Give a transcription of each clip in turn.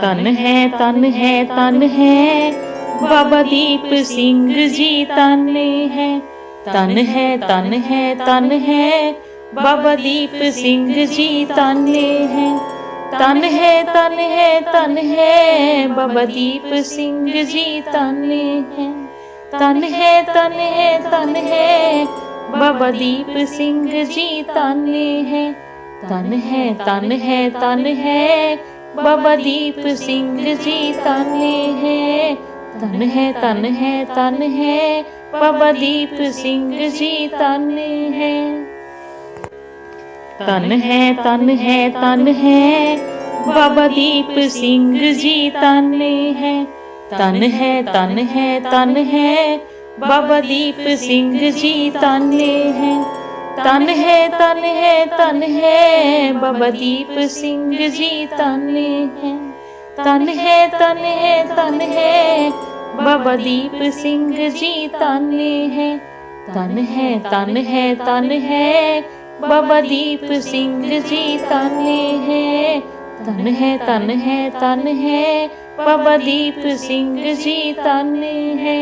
तन है तन है तन है बाबा दीप सिंह जी तन है तन है तन है तन है बाबा दीप सिंह जी तन है तन है तन है तन है बाबा दीप सिंह जी तन है तन है तन है तन है बाबा दीप सिंह जी तन है तन है तन है तन है बाबा दीप सिंह जी ताने हैं, तन है तन है तन है। बाबा दीप सिंह जी ताने हैं। तन है तन है तन है। बाबा दीप सिंह जी ताने हैं। तन है तन है तन है। बाबा दीप सिंह जी ताने हैं। तन है तन है तन है बबदीप सिंह जी तन है तन है तन है तन है बाबा दीप सिंह जी तन है तन है तन है तन है बबदीप सिंह जी तन है तन है तन है तन है बबदीप सिंह जी तन है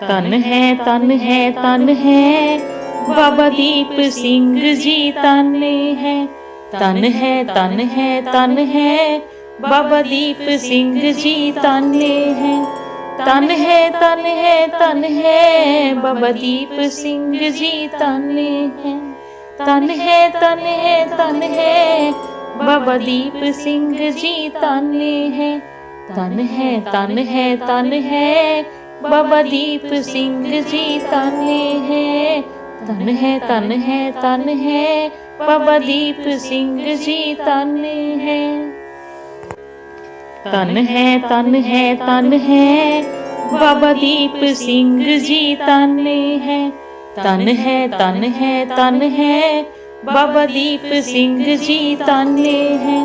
तन है तन है तन है बाबा दीप सिंह जी तन है। तन है तन है तन है। बाबा दीप सिंह जी तन है। तन है तन है तन है। बाबा दीप सिंह जी तन है। तन है तन है तन है। बाबा दीप सिंह जी तन है। तन है तन है तन है। बाबा दीप सिंह जी तन है। ਤਾਨੇ ਹੈ ਤਨ ਹੈ ਤਨ ਹੈ ਤਨ ਹੈ ਬਾਬਾ ਦੀਪ ਸਿੰਘ ਜੀ ਤਾਨੇ ਹੈ ਤਨ ਹੈ ਤਨ ਹੈ ਤਨ ਹੈ ਬਾਬਾ ਦੀਪ ਸਿੰਘ ਜੀ ਤਾਨੇ ਹੈ ਤਨ ਹੈ ਤਨ ਹੈ ਤਨ ਹੈ ਬਾਬਾ ਦੀਪ ਸਿੰਘ ਜੀ ਤਾਨੇ ਹੈ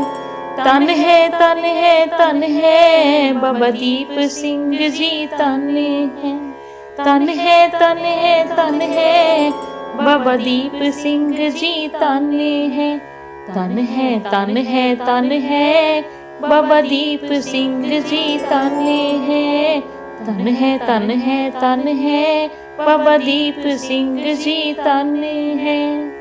ਤਨ ਹੈ ਤਨ ਹੈ ਤਨ ਹੈ ਬਾਬਾ ਦੀਪ ਸਿੰਘ ਜੀ ਤਾਨੇ ਹੈ तन है तन है तन है। बाबा दीप सिंह जी तन है। तन है तन है तन है। बाबा दीप सिंह जी तन है। तन है तन है तन है। बाबा दीप सिंह जी तन है।